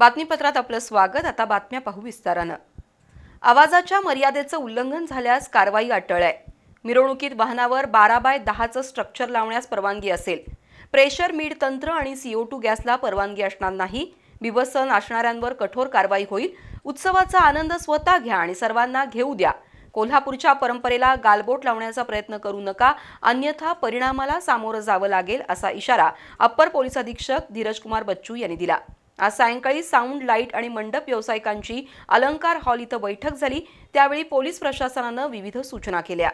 बातमीपत्रात आपलं स्वागत. आता बातम्या पाहू विस्तारानं. आवाजाच्या मर्यादेचं उल्लंघन झाल्यास कारवाई अटळ आहे. मिरवणुकीत वाहनावर बारा बाय दहाचं स्ट्रक्चर लावण्यास परवानगी असेल. प्रेशर मीड तंत्र आणि सीओ टू गॅसला परवानगी असणार नाही. बिभत्सन असणाऱ्यांवर कठोर कारवाई होईल. उत्सवाचा आनंद स्वतः घ्या आणि सर्वांना घेऊ द्या. कोल्हापूरच्या परंपरेला गालबोट लावण्याचा प्रयत्न करू नका. अन्यथा परिणामाला सामोरं जावं लागेल असा इशारा अप्पर पोलीस अधीक्षक धीरजकुमार बच्चू यांनी दिला. आज सायंकाळी साऊंड लाइट आणि मंडप व्यावसायिकांची अलंकार हॉल इथं बैठक झाली. त्यावेळी पोलीस प्रशासनानं विविध सूचना केल्या.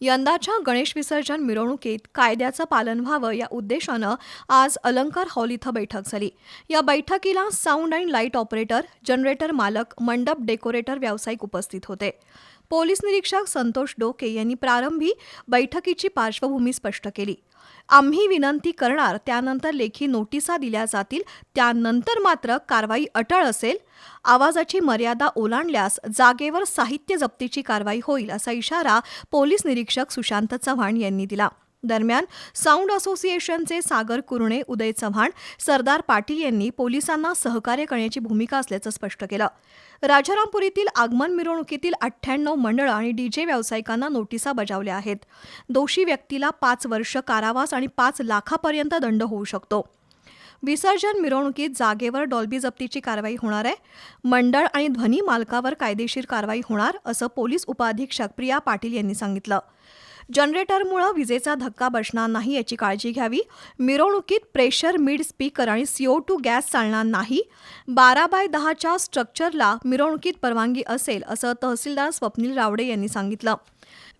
यंदाच्या गणेश विसर्जन मिरवणुकीत कायद्याचं पालन व्हावं या उद्देशानं आज अलंकार हॉल इथं बैठक झाली. या बैठकीला sound and light operator generator मालक मंडप डेकोरेटर व्यावसायिक उपस्थित होते. पोलीस निरीक्षक संतोष डोके यांनी प्रारंभी बैठकीची पार्श्वभूमी स्पष्ट केली. आम्ही विनंती करणार त्यानंतर लेखी नोटिसा दिल्या जातील त्यानंतर मात्र कारवाई अटळ असेल. आवाजाची मर्यादा ओलांडल्यास जागेवर साहित्य जप्तीची कारवाई होईल असा इशारा पोलीस निरीक्षक सुशांत चव्हाण यांनी दिला. दरम्यान साऊंड असोसिएशनचे सागर कुरणे उदय चव्हाण सरदार पाटील यांनी पोलिसांना सहकार्य करण्याची भूमिका असल्याचं स्पष्ट केलं. राजारामपुरीतील आगमन मिरवणुकीतील अठ्ठ्याण्णव मंडळं आणि डीजे व्यावसायिकांना नोटिसा बजावल्या आहेत. दोषी व्यक्तीला पाच वर्ष कारावास आणि पाच लाखापर्यंत दंड होऊ शकतो. विसर्जन मिरवणुकीत जागेवर डॉल्बी जप्तीची कारवाई होणार आहे. मंडळ आणि ध्वनी मालकावर कायदेशीर कारवाई होणार असं पोलीस उपअधीक्षक प्रिया पाटील यांनी सांगितलं. जनरेटरमुळं विजेचा धक्का बसणार नाही याची काळजी घ्यावी. मिरवणुकीत प्रेशर मिड स्पीकर आणि सीओ टू गॅस चालणार नाही. बारा बाय दहाच्या स्ट्रक्चरला मिरवणुकीत परवानगी असेल असं तहसीलदार स्वप्नील रावडे यांनी सांगितलं.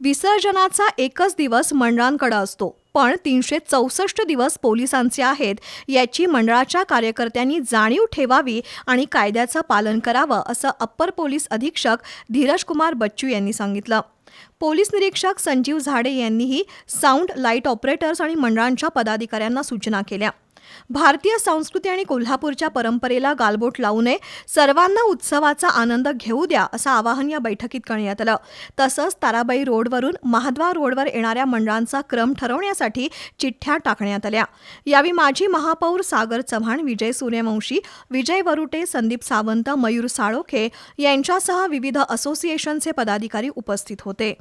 विसर्जनाचा एकच दिवस मंडळांकडे असतो. पण तीनशे चौसष्ट दिवस पोलिसांचे आहेत. याची मंडळाच्या कार्यकर्त्यांनी जाणीव ठेवावी आणि कायद्याचं पालन करावं असं अप्पर पोलीस अधीक्षक धीरज कुमार बच्चू यांनी सांगितलं. पोलीस निरीक्षक संजीव झाडे यांनीही साऊंड लाइट ऑपरेटर्स आणि मंडळांच्या पदाधिकाऱ्यांना सूचना केल्या. भारतीय संस्कृती आणि कोल्हापूरच्या परंपरेला गालबोट लावू नये. सर्वांना उत्सवाचा आनंद घेऊ द्या असं आवाहन या बैठकीत करण्यात आलं. तसंच ताराबाई रोडवरून महाद्वार रोडवर येणाऱ्या मंडळांचा क्रम ठरवण्यासाठी चिठ्ठ्या टाकण्यात आल्या. यावेळी माजी महापौर सागर चव्हाण विजय सूर्यवंशी विजय वरुटे संदीप सावंत मयूर साळोखे यांच्यासह विविध असोसिएशनचे पदाधिकारी उपस्थित होते.